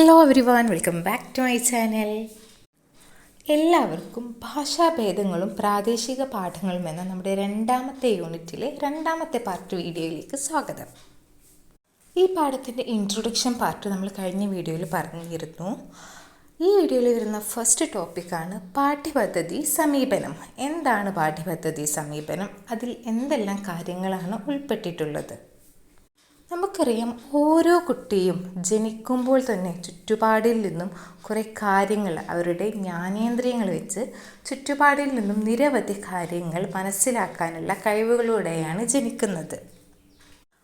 Hello everyone welcome back to my channel എല്ലാവർക്കും ഭാഷാഭേദങ്ങളും പ്രാദേശിക പാഠങ്ങളും എന്ന നമ്മുടെ രണ്ടാമത്തെ യൂണിറ്റിലെ രണ്ടാമത്തെ പാർട്ട് വീഡിയോയിലേക്ക് സ്വാഗതം. ഈ പാഠത്തിന്റെ ഇൻട്രൊഡക്ഷൻ പാർട്ട് നമ്മൾ കഴിഞ്ഞ വീഡിയോയിൽ പറഞ്ഞിരുന്നു. ഈ വീഡിയോയിൽ വരുന്ന ഫസ്റ്റ് ടോപ്പിക്കാണ് പാഠ്യപദ്ധതി സമീപനം. എന്താണ് പാഠ്യപദ്ധതി സമീപനം? അതിൽ എന്തെല്ലാം കാര്യങ്ങളാണ് ഉൾപ്പെട്ടിട്ടുള്ളത്? നമുക്കറിയാം ഓരോ കുട്ടിയും ജനിക്കുമ്പോൾ തന്നെ ചുറ്റുപാടിൽ നിന്നും കുറേ കാര്യങ്ങൾ അവരുടെ ജ്ഞാനേന്ദ്രിയങ്ങൾ വെച്ച് ചുറ്റുപാടിൽ നിന്നും നിരവധി കാര്യങ്ങൾ മനസ്സിലാക്കാനുള്ള കഴിവുകളോടെയാണ് ജനിക്കുന്നത്.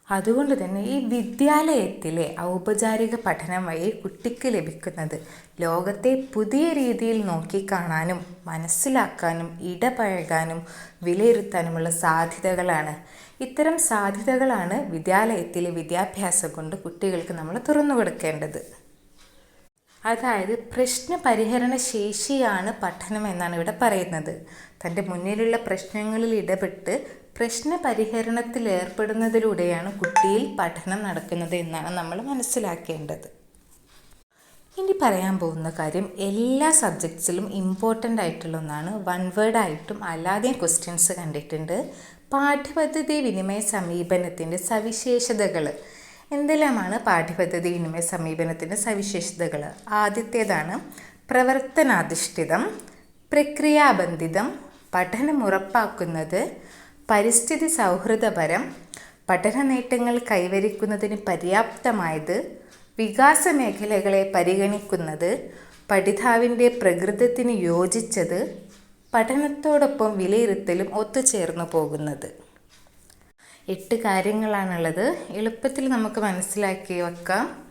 അതുകൊണ്ട് തന്നെ ഈ വിദ്യാലയത്തിലെ ഔപചാരിക പഠനം വഴി കുട്ടിക്ക് ലഭിക്കുന്നത് ലോകത്തെ പുതിയ രീതിയിൽ നോക്കിക്കാണാനും മനസ്സിലാക്കാനും ഇടപഴകാനും വിലയിരുത്താനുമുള്ള സാധ്യതകളാണ്. ഇത്തരം സാധ്യതകളാണ് വിദ്യാലയത്തിലെ വിദ്യാഭ്യാസം കൊണ്ട് കുട്ടികൾക്ക് നമ്മൾ തുറന്നു കൊടുക്കേണ്ടത് അതായത് പ്രശ്ന പരിഹരണ ശേഷിയാണ് പഠനം എന്നാണ് ഇവിടെ പറയുന്നത്. തന്റെ മുന്നിലുള്ള പ്രശ്നങ്ങളിൽ ഇടപെട്ട് പ്രശ്ന പരിഹരണത്തിൽ ഏർപ്പെടുന്നതിലൂടെയാണ് കുട്ടിയിൽ പഠനം നടക്കുന്നത് എന്നാണ് നമ്മൾ മനസ്സിലാക്കേണ്ടത്. ഇനി പറയാൻ പോകുന്ന കാര്യം എല്ലാ സബ്ജക്ട്സിലും ഇമ്പോർട്ടന്റ് ആയിട്ടുള്ള ഒന്നാണ് വൺ വേർഡ് ആയിട്ടും അല്ലാതെയും ക്വസ്റ്റ്യൻസ് കണ്ടിട്ടുണ്ട്. പാഠ്യപദ്ധതി വിനിമയ സമീപനത്തിന്റെ സവിശേഷതകൾ. എന്തെല്ലാമാണ് പാഠ്യപദ്ധതി വിനിമയ സമീപനത്തിന്റെ സവിശേഷതകൾ? ആദ്യത്തേതാണ് പ്രവർത്തനാധിഷ്ഠിതം പ്രക്രിയാബന്ധിതം പഠനം ഉറപ്പാക്കുന്നത് പരിസ്ഥിതി സൗഹൃദപരം പഠന നേട്ടങ്ങൾ കൈവരിക്കുന്നതിന് പര്യാപ്തമായത് വികാസ മേഖലകളെ പരിഗണിക്കുന്നത് പഠിതാവിന്റെ പ്രകൃതത്തിന് യോജിച്ചത് പഠനത്തോടൊപ്പം വിലയിരുത്തലും ഒത്തുചേർന്നു പോകുന്നത്. എട്ട് കാര്യങ്ങളാണുള്ളത്. എളുപ്പത്തിൽ നമുക്ക് മനസ്സിലാക്കി വെക്കാം.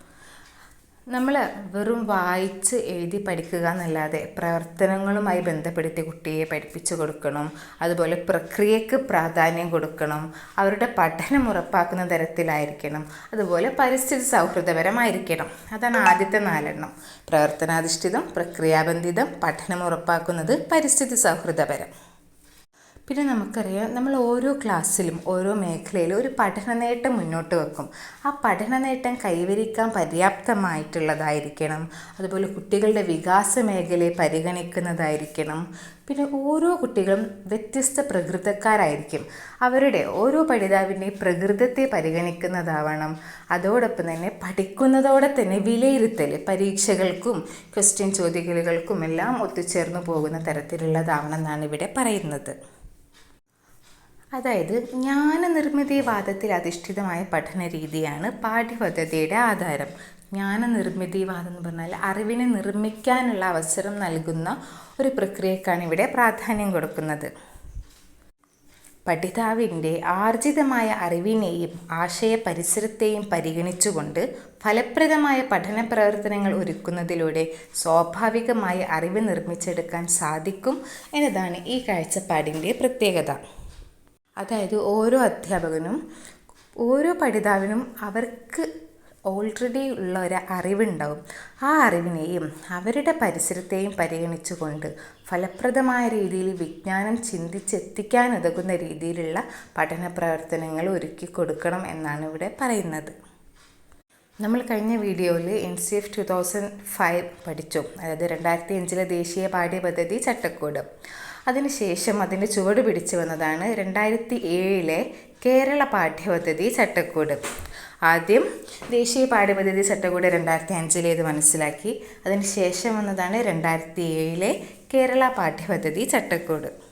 നമ്മൾ വെറും വായിച്ച് എഴുതി പഠിക്കുക എന്നല്ലാതെ പ്രവർത്തനങ്ങളുമായി ബന്ധപ്പെടുത്തി കുട്ടിയെ പഠിപ്പിച്ചു കൊടുക്കണം. അതുപോലെ പ്രക്രിയക്ക് പ്രാധാന്യം കൊടുക്കണം. അവരുടെ പഠനം ഉറപ്പാക്കുന്ന തരത്തിലായിരിക്കണം. അതുപോലെ പരിസ്ഥിതി സൗഹൃദപരമായിരിക്കണം. അതാണ് ആദ്യത്തെ നാലെണ്ണം. പ്രവർത്തനാധിഷ്ഠിതം പ്രക്രിയാബന്ധിതം പഠനം ഉറപ്പാക്കുന്നത് പരിസ്ഥിതി സൗഹൃദപരം. പിന്നെ നമുക്കറിയാം നമ്മൾ ഓരോ ക്ലാസ്സിലും ഓരോ മേഖലയിലും ഒരു പഠന നേട്ടം മുന്നോട്ട് വെക്കും. ആ പഠന നേട്ടം കൈവരിക്കാൻ പര്യാപ്തമായിട്ടുള്ളതായിരിക്കണം. അതുപോലെ കുട്ടികളുടെ വികാസ മേഖലയെ പരിഗണിക്കുന്നതായിരിക്കണം. പിന്നെ ഓരോ കുട്ടികളും വ്യത്യസ്ത പ്രകൃതക്കാരായിരിക്കും. അവരുടെ ഓരോ പഠിതാവിന്റെയും പ്രകൃതത്തെ പരിഗണിക്കുന്നതാവണം. അതോടൊപ്പം തന്നെ പഠിക്കുന്നതോടെ തന്നെ വിലയിരുത്തൽ പരീക്ഷകൾക്കും ക്വസ്റ്റ്യൻ ചോദ്യകലുകൾക്കും എല്ലാം ഒത്തുചേർന്നു പോകുന്ന തരത്തിലുള്ളതാവണം എന്നാണ് ഇവിടെ പറയുന്നത്. അതായത് ജ്ഞാനനിർമ്മിതിവാദത്തിൽ അധിഷ്ഠിതമായ പഠന രീതിയാണ് പാഠ്യപദ്ധതിയുടെ ആധാരം. ജ്ഞാനനിർമ്മിതിവാദം എന്ന് പറഞ്ഞാൽ അറിവിനെ നിർമ്മിക്കാനുള്ള അവസരം നൽകുന്ന ഒരു പ്രക്രിയക്കാണ് ഇവിടെ പ്രാധാന്യം കൊടുക്കുന്നത്. പഠിതാവിന്റെ ആർജിതമായ അറിവിനെയും ആശയ പരിസരത്തെയും പരിഗണിച്ചുകൊണ്ട് ഫലപ്രദമായ പഠന പ്രവർത്തനങ്ങൾ ഒരുക്കുന്നതിലൂടെ സ്വാഭാവികമായ അറിവ് നിർമ്മിച്ചെടുക്കാൻ സാധിക്കും എന്നതാണ് ഈ കാഴ്ചപ്പാടിന്റെ പ്രത്യേകത. അതായത് ഓരോ അധ്യാപകനും ഓരോ പഠിതാവിനും അവർക്ക് ഓൾറെഡി ഉള്ള ഒരു അറിവുണ്ടാവും. ആ അറിവിനെയും അവരുടെ പരിസരത്തെയും പരിഗണിച്ചുകൊണ്ട് ഫലപ്രദമായ രീതിയിൽ വിജ്ഞാനം ചിന്തിച്ചെത്തിക്കാൻ ഉതകുന്ന രീതിയിലുള്ള പഠന പ്രവർത്തനങ്ങൾ ഒരുക്കി കൊടുക്കണം എന്നാണ് ഇവിടെ പറയുന്നത്. നമ്മൾ കഴിഞ്ഞ വീഡിയോയിൽ N C F two thousand five പഠിച്ചു. അതായത് രണ്ടായിരത്തി അഞ്ചിലെ ദേശീയ പാഠ്യപദ്ധതി ചട്ടക്കൂട്. അതിനുശേഷം അതിന്റെ ചുവട് പിടിച്ചു വന്നതാണ് രണ്ടായിരത്തി ഏഴിലെ കേരള പാഠ്യപദ്ധതി ചട്ടക്കൂട്. ആദ്യം ദേശീയ പാഠ്യപദ്ധതി ചട്ടക്കൂട് രണ്ടായിരത്തി അഞ്ചിലേത് മനസ്സിലാക്കി. അതിനുശേഷം വന്നതാണ് രണ്ടായിരത്തി ഏഴിലെ കേരള പാഠ്യപദ്ധതി ചട്ടക്കൂട്.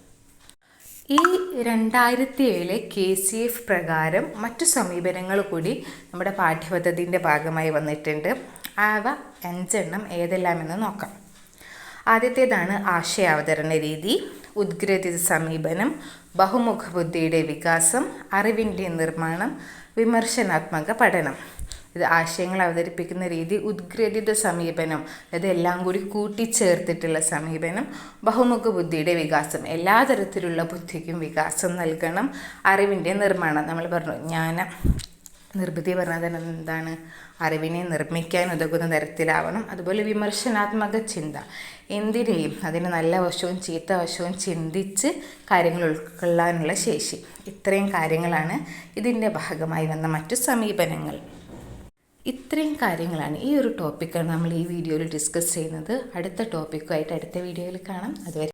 ഈ രണ്ടായിരത്തി ഏഴിലെ കെ സി എഫ് പ്രകാരം മറ്റു സമീപനങ്ങൾ കൂടി നമ്മുടെ പാഠ്യപദ്ധതിന്റെ ഭാഗമായി വന്നിട്ടുണ്ട്. അവ അഞ്ചെണ്ണം ഏതെല്ലാമെന്ന് നോക്കാം. ആദ്യത്തേതാണ് ആശയാവതരണ രീതി ഉദ്ഗ്രഥിത സമീപനം ബഹുമുഖ ബുദ്ധിയുടെ വികാസം അറിവിന്റെ നിർമ്മാണം വിമർശനാത്മക പഠനം. ഇത് ആശയങ്ങൾ അവതരിപ്പിക്കുന്ന രീതി ഉദ്ഗ്രഥിത സമീപനം എല്ലാം കൂടി കൂട്ടിച്ചേർത്തിട്ടുള്ള സമീപനം ബഹുമുഖ ബുദ്ധിയുടെ വികാസം എല്ലാ തരത്തിലുള്ള ബുദ്ധിക്കും വികാസം നൽകണം അറിവിന്റെ നിർമ്മാണം. നമ്മൾ പറഞ്ഞു ജ്ഞാന നിർബുദ്ധി പറഞ്ഞാൽ എന്താണ്? അറിവിനെ നിർമ്മിക്കാൻ ഉതകുന്ന തരത്തിലാവണം. അതുപോലെ വിമർശനാത്മക ചിന്ത. എന്തിനേയും അതിന് നല്ല വശവും ചീത്ത വശവും ചിന്തിച്ച് കാര്യങ്ങൾ ഉൾക്കൊള്ളാനുള്ള ശേഷി. ഇത്രയും കാര്യങ്ങളാണ് ഇതിന്റെ ഭാഗമായി വന്ന മറ്റു സമീപനങ്ങൾ. ഇത്രയും കാര്യങ്ങളാണ് ഈ ഒരു ടോപ്പിക്കാണ് നമ്മൾ ഈ വീഡിയോയിൽ ഡിസ്കസ് ചെയ്യുന്നത്. അടുത്ത ടോപ്പിക്കുമായിട്ട് അടുത്ത വീഡിയോയിൽ കാണാം. അതുവരെ